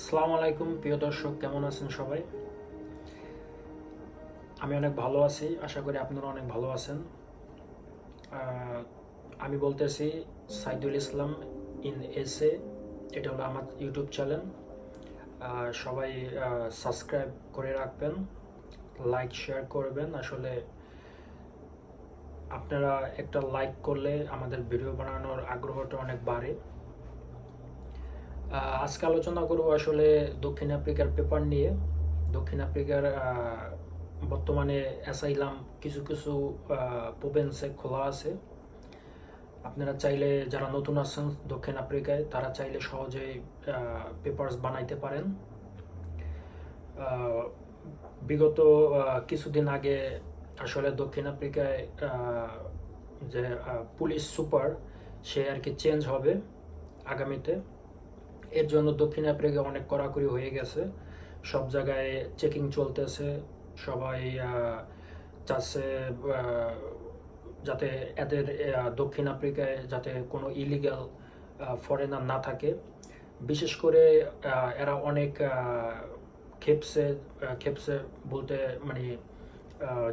আসসালামু আলাইকুম, প্রিয় দর্শক, কেমন আছেন সবাই? আমি অনেক ভালো আছি, আশা করি আপনারা অনেক ভালো আছেন। আমি বলতেছি সাইদুল ইসলাম ইন এসে এটা হলো আমার ইউটিউব চ্যানেল। সবাই সাবস্ক্রাইব করে রাখবেন, লাইক, শেয়ার করবেন। আসলে আপনারা একটা লাইক করলে আমাদের ভিডিও বানানোর আগ্রহটা অনেক বাড়ে। আজকে আলোচনা করব আসলে দক্ষিণ আফ্রিকার পেপার নিয়ে। দক্ষিণ আফ্রিকার বর্তমানে অ্যাসাইলাম কিছু কিছু প্রোভেন্সে খোলা আছে। আপনারা চাইলে যারা নতুন আছেন দক্ষিণ আফ্রিকায়, তারা চাইলে সহজেই পেপারস বানাইতে পারেন। বিগত কিছুদিন আগে আসলে দক্ষিণ আফ্রিকায় যে পুলিশ সুপার, সে আর কি চেঞ্জ হবে আগামীতে। এর জন্য দক্ষিণ আফ্রিকা অনেক কড়াকড়ি হয়ে গেছে। সব জায়গায় চেকিং চলতেছে। সবাই চাচ্ছে যাতে এদের দক্ষিণ আফ্রিকায় যাতে কোনো ইলিগাল ফরেনার না থাকে। বিশেষ করে এরা অনেক খেপসে খেপসে বলতে মানে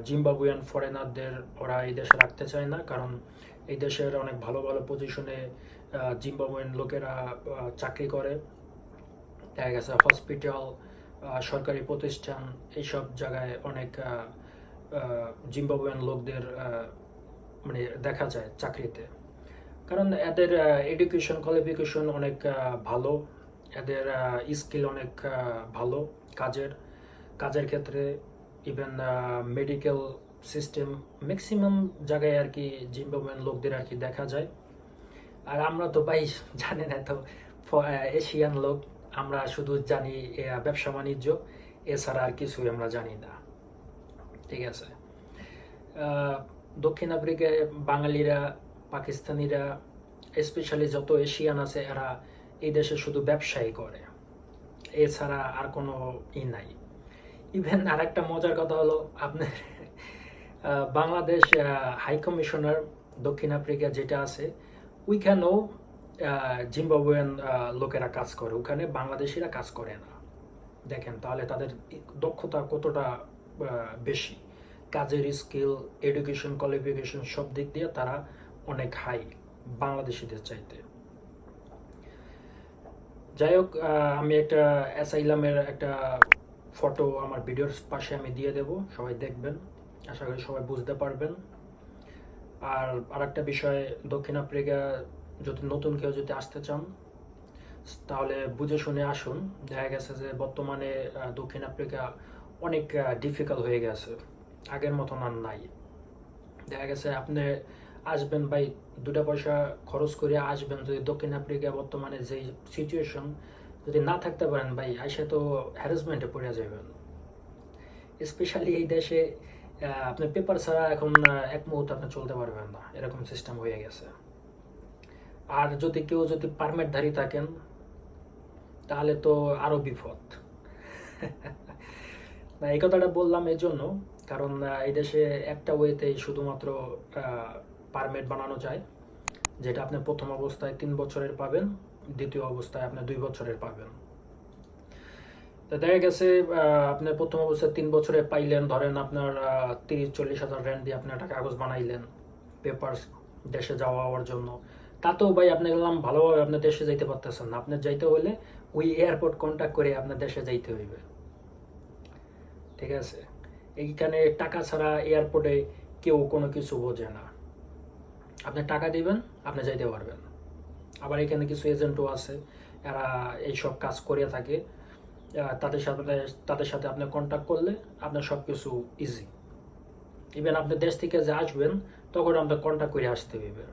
জিম্বাবুয়ান ফরেনারদের ওরা এই দেশে রাখতে চায় না। কারণ এই দেশের অনেক ভালো ভালো পজিশনে জিম্বাবুয়ান লোকেরা চাকরি করে। দেখা গেছে হসপিটাল সরকারি প্রতিষ্ঠান, এইসব জায়গায় অনেক জিম্বাবুয়ান লোকদের মানে দেখা যায় চাকরিতে। কারণ এদের এডুকেশন কোয়ালিফিকেশন অনেক ভালো। এদের স্কিল অনেক ভালো কাজের। কাজের ক্ষেত্রে ইভেন মেডিকেল সিস্টেম ম্যাক্সিমাম জায়গায় আর কি জিম্বাবুয়ান লোকদের আর কি দেখা যায়। আর আমরা তো ভাই জানেন এত এশিয়ান লোক, আমরা শুধু জানি ব্যবসা বাণিজ্য, এছাড়া আর কিছুই আমরা জানি না। ঠিক আছে? দক্ষিণ আফ্রিকায় বাঙালিরা, পাকিস্তানিরা স্পেশালি যত এশিয়ান আছে, এরা এই দেশে শুধু ব্যবসায়ী করে। এছাড়া আর কোনো ই নাই। ইভেন আর একটা মজার কথা হলো আপনার বাংলাদেশ হাই কমিশনার দক্ষিণ আফ্রিকা যেটা আছে ওইখানেও জিম্বাবুয়ান লোকেরা কাজ করে। ওখানে বাংলাদেশিরা কাজ করে না। দেখেন, তাহলে তাদের দক্ষতা কতটা বেশি? কাজের স্কিল এডুকেশন কোয়ালিফিকেশন সব দিক দিয়ে তারা অনেক হাই বাংলাদেশিদের চাইতে। যাই হোক আমি একটা অ্যাসাইলামের একটা ফটো আমার ভিডিওর পাশে আমি দিয়ে দেব। সবাই দেখবেন। আশা করি সবাই বুঝতে পারবেন। আর আরেকটা বিষয়, দক্ষিণ আফ্রিকা যদি নতুন কেউ যদি আসতে চান, তাহলে বুঝে শুনে আসুন। দেখা গেছে যে বর্তমানে দক্ষিণ আফ্রিকা অনেক ডিফিকাল্ট হয়ে গেছে। আগের মতন আর নাই। দেখা গেছে আপনি আসবেন ভাই, দুটা পয়সা খরচ করে আসবেন। যদি দক্ষিণ আফ্রিকা বর্তমানে যে সিচুয়েশন যদি না থাকতে পারেন ভাই, আইসে তো হ্যারাসমেন্টে পড়ে যাবেন। স্পেশালি এই দেশে আপনার পেপার ছাড়া এখন এক মুহূর্তে আপনি চলতে পারবেন না। এরকম সিস্টেম হয়ে গেছে। আর যদি কেউ যদি পারমিটধারী থাকেন, তাহলে তো আরও বিপদ। না, এই কথাটা বললাম এই জন্য, কারণ এই দেশে একটা ওয়েতেই শুধুমাত্র পারমিট বানানো যায়, যেটা আপনি প্রথম অবস্থায় তিন বছরের পাবেন, দ্বিতীয় অবস্থায় আপনি দুই বছরের পাবেন। তো দেখা গেছে আহ, আপনি প্রথম অবস্থায় তিন বছরে পাইলেন ধরেন আপনার তিরিশ চল্লিশ হাজার র্যান্ড দিয়ে আপনি একটা কাগজ বানাইলেন পেপার দেশে যাওয়া হওয়ার জন্য। তাতেও ভাই আপনি গেলাম ভালোভাবে আপনার দেশে যাইতে পারতেছেন না। আপনার যাইতে হলে ওই এয়ারপোর্ট কন্ট্যাক্ট করে আপনার দেশে যাইতে হইবে। ঠিক আছে? এইখানে টাকা ছাড়া এয়ারপোর্টে কেউ কোনো কিছু বোঝে না। আপনি টাকা দিবেন আপনি যাইতে পারবেন। আবার এখানে কিছু এজেন্টও আছে এরা এইসব কাজ করে থাকে। তাদের সাথে তাদের সাথে আপনি কন্ট্যাক্ট করলে আপনার সব কিছু ইজি ইভেন আপনি দেশ থেকে যে আসবেন, তখন আপনার কন্ট্যাক্ট করে আসতে হইবে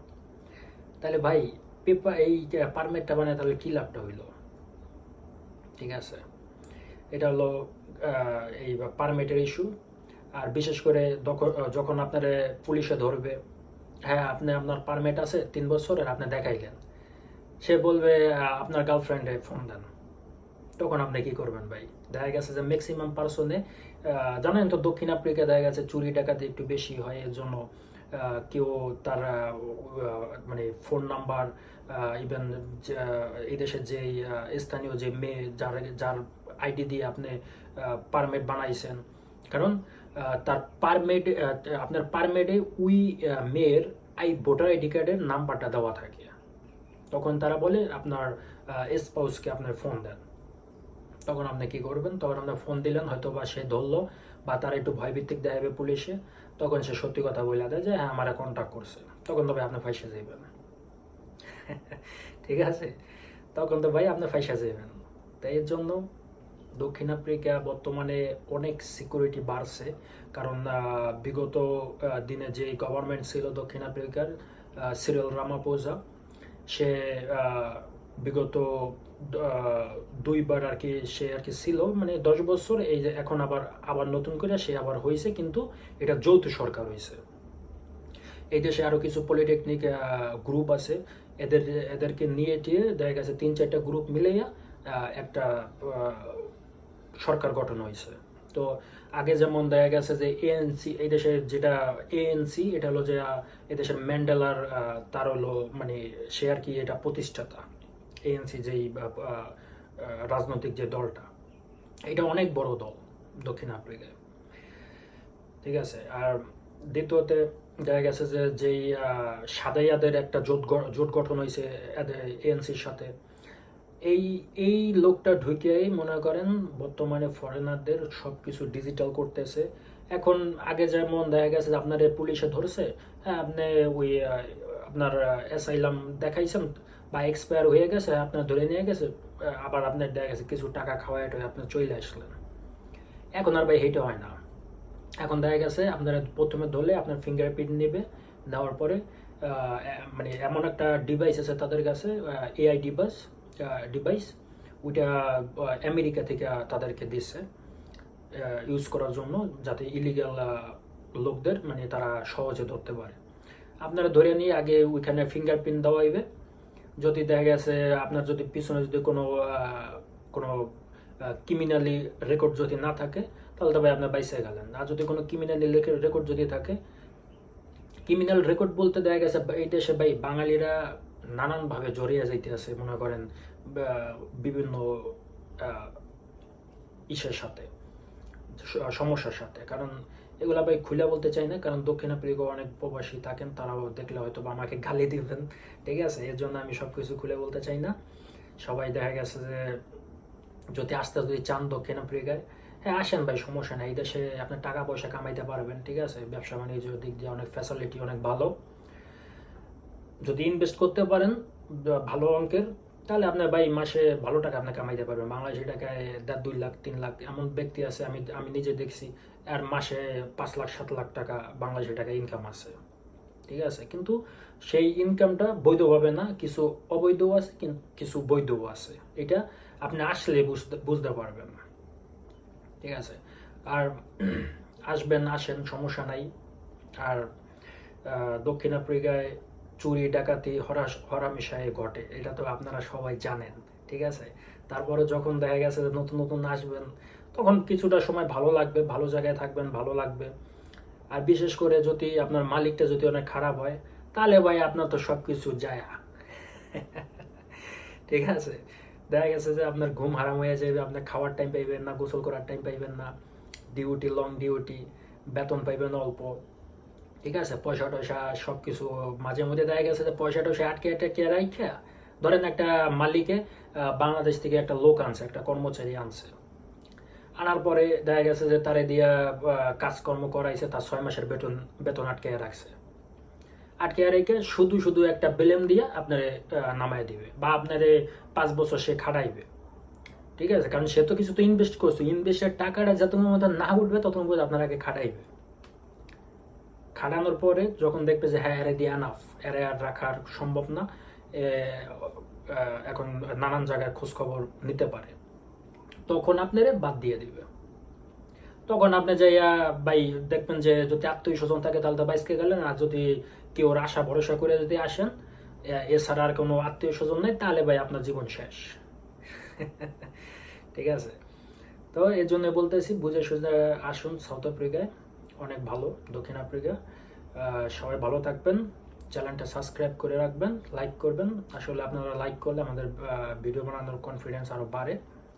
তাহলে ভাই পেপার এই পারমিটটা বানায়, তাহলে কি লাভটা হইল? ঠিক আছে? এটা হলো এই পারমিটের ইস্যু আর বিশেষ করে যখন আপনার পুলিশে ধরবে হ্যাঁ আপনি আপনার পারমিট আছে তিন বছরের, আপনি দেখাইলেন। সে বলবে আপনার গার্লফ্রেন্ডে ফোন দেন। তখন আপনি কি করবেন ভাই? দেখা গেছে যে ম্যাক্সিমাম পার্সনে জানেন তো দক্ষিণ আফ্রিকা দেখা গেছে চুরি ডাকাতি একটু বেশি হয় এর জন্য কেউ তার মানে ফোন নাম্বার ইভেন এই দেশের যে স্থানীয় যে মেয়ে যার যার আইডি দিয়ে আপনি পারমিট বানাইছেন। কারণ তার পারমিট আপনার পারমিটে আহ, মেয়ের আই ভোটার আইডি কার্ডের নাম্বারটা দেওয়া থাকে। তখন তারা বলে আপনার স্পাউসকে আপনার ফোন দেন। তখন আপনি কি করবেন? তখন আপনার ফোন দিলেন হয়তো বা সে ধরলো বা তার একটু ভয়ভিত্তিক দেখাবে পুলিশে। তখন সে সত্যি কথা বলে দেয় যে হ্যাঁ আমার কন্ট্যাক্ট করছে। তখন তবে আপনি ফাইসে যাইবেন। ঠিক আছে? তখন তো ভাই আপনি ফাইসা যাবেন তাই এর জন্য দক্ষিণ আফ্রিকা বর্তমানে অনেক সিকিউরিটি বাড়ছে। কারণ বিগত দিনে যে গভর্নমেন্ট ছিল দক্ষিণ আফ্রিকার সিরিয়াল রামাপোজা সে বিগত দুইবার আর কি সে আর কি ছিল মানে দশ বছর, এই যে এখন আবার আবার নতুন করে সে আবার হয়েছে, কিন্তু এটা যৌথ সরকার হয়েছে। এই দেশে আরও কিছু পলিটেকনিক গ্রুপ আছে। এদের, এদেরকে নিয়ে টিয়ে দেখা গেছে তিন চারটা গ্রুপ মিলেইয়া একটা সরকার গঠন হয়েছে। তো আগে যেমন দেখা গেছে যে এএনসি এই দেশের যেটা এএনসি এটা হলো যে এদেশের ম্যান্ডেলার তার হলো মানে সে আর কি এটা প্রতিষ্ঠাতা। এএনসি যেই রাজনৈতিক যে দলটা, এটা অনেক বড় দল দক্ষিণ আফ্রিকায়। ঠিক আছে? আর দ্বিতীয়তে দেখা গেছে যে যেই সাদাইয়াদের একটা জোট জোট গঠন হয়েছে এএনসির সাথে, এই এই লোকটা ঢুকেই মনে করেন বর্তমানে ফরেনারদের সব কিছু ডিজিটাল করতেছে। এখন আগে যেমন দেখা গেছে যে আপনার পুলিশে ধরছে হ্যাঁ আপনি ওই আপনার অ্যাসাইলাম দেখাইছেন বা এক্সপায়ার হয়ে গেছে, আপনার ধরে নিয়ে গেছে আবার আপনার দেখা গেছে কিছু টাকা খাওয়াই টয় আপনি চলে আসলেন এখন আর ভাই হেঁটে হয় না। এখন দেখা গেছে আপনারা প্রথমে ধরলে আপনার ফিঙ্গারপ্রিন্ট নেবে, নেওয়ার পরে মানে এমন একটা ডিভাইস আছে তাদের কাছে এআই ডিভাইস ডিভাইস ওইটা আমেরিকা থেকে তাদেরকে দিচ্ছে ইউজ করার জন্য যাতে ইলিগাল লোকদের মানে তারা সহজে ধরতে পারে। আপনারা ধরে নিয়ে আগে ওইখানে ফিঙ্গারপ্রিন্ট দেওয়া হইবে যদি দেখা গেছে আপনার যদি পিছনে যদি কোনো কোনো ক্রিমিনালি রেকর্ড যদি না থাকে, তাহলে তো ভাই আপনার বাইসে গেলেন। আর যদি কোনো ক্রিমিনালি রেকর্ড যদি থাকে ক্রিমিনাল রেকর্ড বলতে দেখা গেছে এই দেশে ভাই বাঙালিরা নানানভাবে জড়িয়ে যাইতে আছে মনে করেন বিভিন্ন ইসের সাথে সমস্যার সাথে। কারণ এগুলা ভাই খুলে বলতে চাই না, কারণ দক্ষিণ আফ্রিকা অনেক প্রবাসী থাকেন, তারাও দেখলে হয়তো বা আমাকে গালি দিবেন, ঠিক আছে? এর জন্য আমি সবকিছু খুলে বলতে চাই না। সবাই দেখা গেছে যে, যদি আসতে যদি চান দক্ষিণ আফ্রিকায় হ্যাঁ আসেন ভাই, সমস্যা নেই, এই দেশে আপনি টাকা পয়সা কামাইতে পারবেন, ঠিক আছে? ব্যবসা বাণিজ্য দিক দিয়ে অনেক ফ্যাসিলিটি অনেক ভালো। যদি ইনভেস্ট করতে পারেন ভালো অঙ্কের, তাহলে আপনার ভাই মাসে ভালো টাকা আপনি কামাইতে পারবেন। বাংলাদেশি টাকায় দেড় দুই লাখ, তিন লাখ, এমন ব্যক্তি আছে, আমি আমি নিজে দেখছি। আর মাসে পাঁচ লাখ, সাত লাখ টাকা, বাংলাদেশি টাকা ইনকাম আছে। ঠিক আছে? কিন্তু সেই ইনকামটা বৈধভাবে না, কিছু অবৈধও আছে কিছু বৈধও আছে। এটা আপনি আসলে বুঝতে বুঝতে পারবেন। ঠিক আছে? আর আসবেন, আসেন, সমস্যা নাই। আর দক্ষিণ আফ্রিকায় চুরি, ডাকাতি হরা হরামিশাই ঘটে। এটা তো আপনারা সবাই জানেন। ঠিক আছে? তারপরে যখন দেখা গেছে যে নতুন নতুন আসবেন তখন কিছুটা সময় ভালো লাগবে, ভালো জায়গায় থাকবেন, ভালো লাগবে। আর বিশেষ করে যদি আপনার মালিকটা যদি অনেক খারাপ হয়, তাহলে ভাই আপনার তো সব কিছু যায়। ঠিক আছে? দেখা গেছে যে আপনার ঘুম হারাম হয়ে যাবে আপনার খাওয়ার টাইম পাইবেন না, গোসল করার টাইম পাইবেন না ডিউটি লং ডিউটি বেতন পাইবেন অল্প। ঠিক আছে? পয়সা টয়সা সব কিছু মাঝে মধ্যে দেখা গেছে যে পয়সা টয়সা আটকে আটকে রাখা ধরেন একটা মালিকে বাংলাদেশ থেকে একটা লোক আনছে, একটা কর্মচারী আনছে। আনার পরে দেখা গেছে যে তারে দিয়া কাজকর্ম করাইছে, তার ছয় মাসের বেতন বেতন আটকে রাখছে। আটকে রেখে শুধু শুধু একটা বেলেম দিয়া আপনারে নামায় দিবে বা আপনারে পাঁচ বছর সে খাটাইবে। ঠিক আছে? কারণ সে তো কিছু তো ইনভেস্ট করছে। ইনভেস্টের টাকাটা যতক্ষণ মতো না উঠবে, ততক্ষণ পর্যন্ত আগে খাটাইবে। খাটানোর পরে যখন দেখবে যে হ্যাঁ এরে দিয়ে আনাফ এরে আর রাখার সম্ভব না। এখন নানান জায়গায় খোঁজখবর নিতে পারে। তখন আপনারে বাদ দিয়ে দিবে। তখন আপনি যাইয়া, ভাই, দেখবেন যে যদি আত্মীয় স্বজন থাকে, তাহলে তো বাইসকে গেলেন। আর যদি কেউ আশা ভরসা করে যদি আসেন এছাড়া আর কোনো আত্মীয় স্বজন নেই, তাহলে ভাই আপনার জীবন শেষ। ঠিক আছে? তো এই জন্য বলতেছি, বুঝে সুঝে আসুন সাউথ আফ্রিকায়। অনেক ভালো, দক্ষিণ আফ্রিকা। সবাই ভালো থাকবেন। চ্যানেলটা সাবস্ক্রাইব করে রাখবেন, লাইক করবেন। আসলে আপনারা লাইক করলে আমাদের ভিডিও বানানোর কনফিডেন্স আরও বাড়ে।